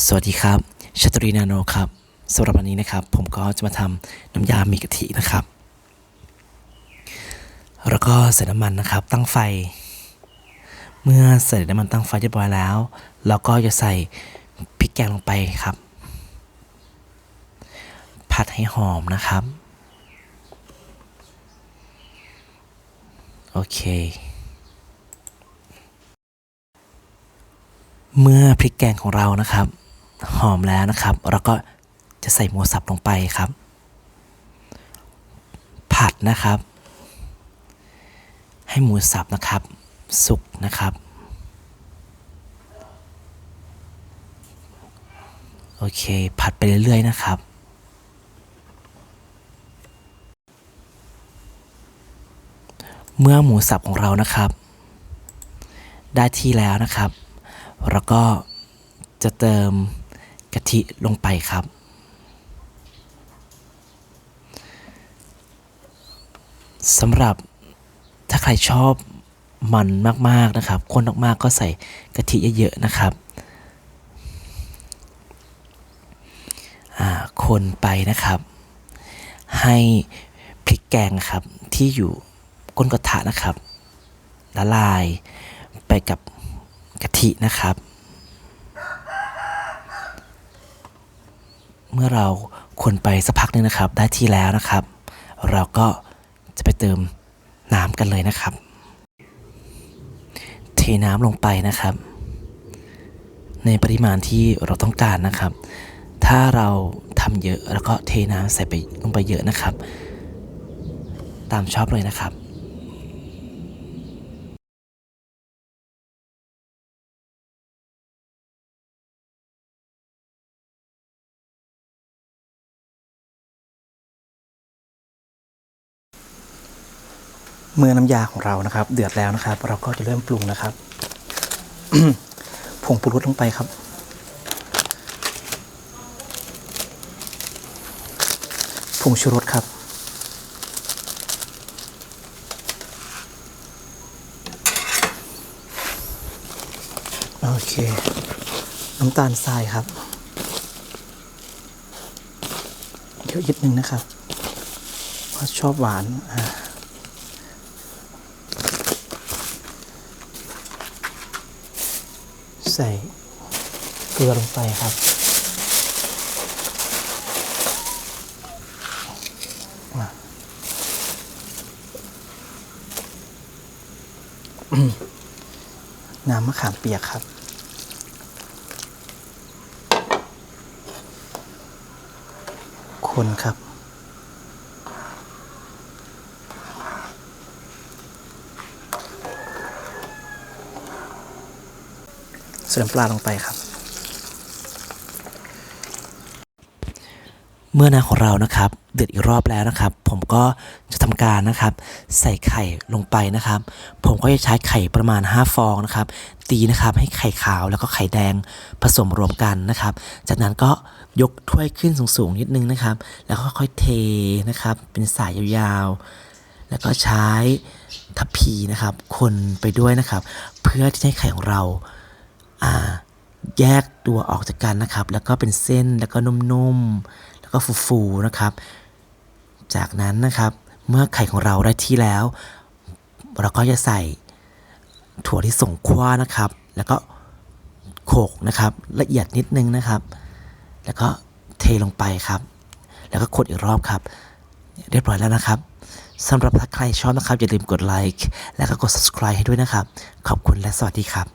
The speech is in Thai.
สวัสดีครับชัตรีนาโนครับสำหรับวันนี้นะครับ ผมก็จะมาทำน้ำยาหมีกะทินะครับ แล้วก็ใส่น้ำมันนะครับ ตั้งไฟ เมื่อใส่น้ำมันตั้งไฟเรียบร้อยแล้วเราก็จะใส่พริกแกงลงไปครับ ผัดให้หอมนะครับ โอเคเมื่อพริกแกงของเรานะครับ หอมแล้วนะครับ เราก็จะใส่หมูสับลงไปครับ ผัดนะครับ ให้หมูสับนะครับ สุกนะครับ โอเค ผัดไปเรื่อยๆนะครับเมื่อหมูสับของเรานะครับ ได้ที่แล้วนะครับ แล้วก็จะเติม กะทิลงไปครับ สำหรับถ้าใครชอบมันมากๆนะครับข้นมากๆก็ใส่กะทิเยอะๆนะครับคนไปนะครับ ให้พริกแกงครับที่อยู่ก้นกระทะนะครับละลายไปกับกะทินะครับ เมื่อเราคนไปสักพักหนึงนะครับ ได้ที่แล้วนะครับ เราก็จะไปเติมน้ำกันเลยนะครับ เทน้ำลงไปนะครับ ในปริมาณที่เราต้องการนะครับ ถ้าเราทำเยอะแล้วก็เทน้ำใส่ไปลงไปเยอะนะครับ ตามชอบเลยนะครับ เมื่อน้ำยาของเรานะครับ เดือดแล้วนะครับ เราก็จะเริ่มปรุงนะครับผงปรุงรสลงไปครับ ผงชูรสครับ โอเค น้ำตาลทรายครับเยอะนิดนึงนะครับเพราะชอบหวานอ่า ใส่เกลือลงไปครับ น้ำมะขามเปียกครับคนครับ เสริมปลาลงไปครับ เมื่อน้ำของเรานะครับ เดือดอีกรอบแล้วนะครับ ผมก็จะทำการนะครับ ใส่ไข่ลงไปนะครับ ผมก็จะใช้ไข่ประมาณ 5 ฟองนะครับ ตีนะครับให้ไข่ขาวแล้วก็ไข่แดงผสมรวมกันนะครับ จากนั้นก็ยกถ้วยขึ้นสูงๆนิดนึงนะครับ แล้วก็ค่อยๆเทนะครับ เป็นสายยาวๆ แล้วก็ใช้ทัพพีนะครับ คนไปด้วยนะครับ เพื่อที่ให้ไข่ของเรา แยกตัวออกจากกันนะครับ แล้วก็เป็นเส้นแล้วก็นุ่มๆ แล้วก็ฟูๆนะครับ จากนั้นนะครับ เมื่อไข่ของเราได้ที่แล้ว เราก็จะใส่ถั่วที่ส่งคว้านะครับ แล้วก็โขกนะครับ ละเอียดนิดนึงนะครับ แล้วก็เทลงไปครับ แล้วก็คนอีกรอบครับ เรียบร้อยแล้วนะครับสำหรับถ้าใครชอบนะครับ อย่าลืมกดไลค์และก็กด subscribe ให้ด้วยนะครับ ขอบคุณและสวัสดีครับ